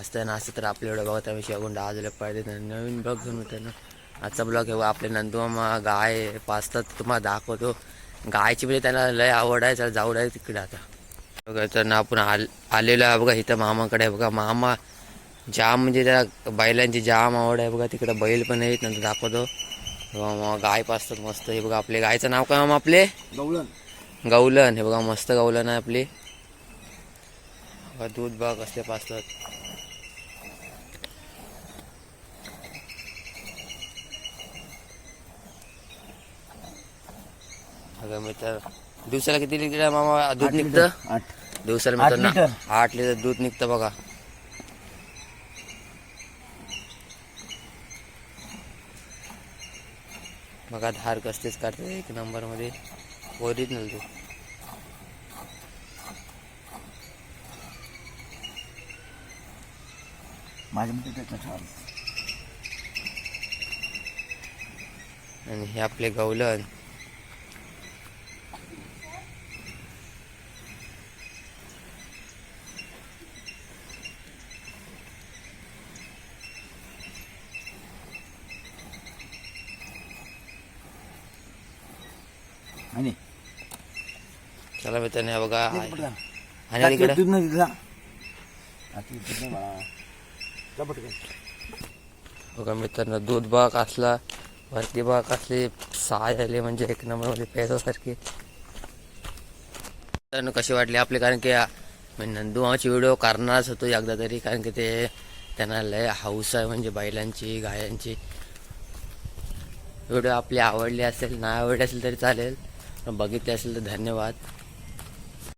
असतं ना असं तर आपल्या एवढं बघा त्याविषयी अगोंड आजले पाहिजे नवीन ब्लॉग घेऊन होतं ना. आजचा ब्लॉग आहे आपले नंदुमामा गाय पाचतात तुम्हाला दाखवतो. गायची म्हणजे त्यांना लय आवड आहे त्याला जाऊ आहे तिकडे आता. बघा तर ना आपण आल आलेलो आहे बघा इथं मामाकडे बघा. मामा जाम म्हणजे त्या बैलांची जाम आवड आहे बघा. तिकडे बैल पण आहेत नंतर दाखवतो. गाय पाचतात मस्त हे बघा. आपले गायचं नाव काय मामा आपले? गवळण गवलन हे बघा मस्त गवलन आहे आपली. दूध बघा कसले पाचतात बघा मित्र दिवसाला किती लिटर मामा? दूध निघतं? आठ. दिवसाला आठ मित्रांनो लिटर. आठ लिटर दूध निघतं बघा. बघा धार कसतेच काढते एक नंबरमध्ये ओरिजिनल दूध. माझ्या मते त्याचा छान आणि हे आपले गवलन. आणि चला मित्रांनो बघा. आणि इकडे? दूध नाही दिला. बघा मित्रांनो दूध बाग असला वरती बाग असली साय आले म्हणजे एक नंबरमध्ये पेसासारखी मित्रांनो कशी वाटली आपली? कारण की मी नंदुमाची व्हिडिओ करणारच होतो एकदा तरी. कारण की ते त्यांना लय हाऊस आहे म्हणजे बैलांची गायांची. व्हिडिओ आपली आवडली असेल नाही आवडली असेल तरी चालेल. बघितले असेल तर धन्यवाद.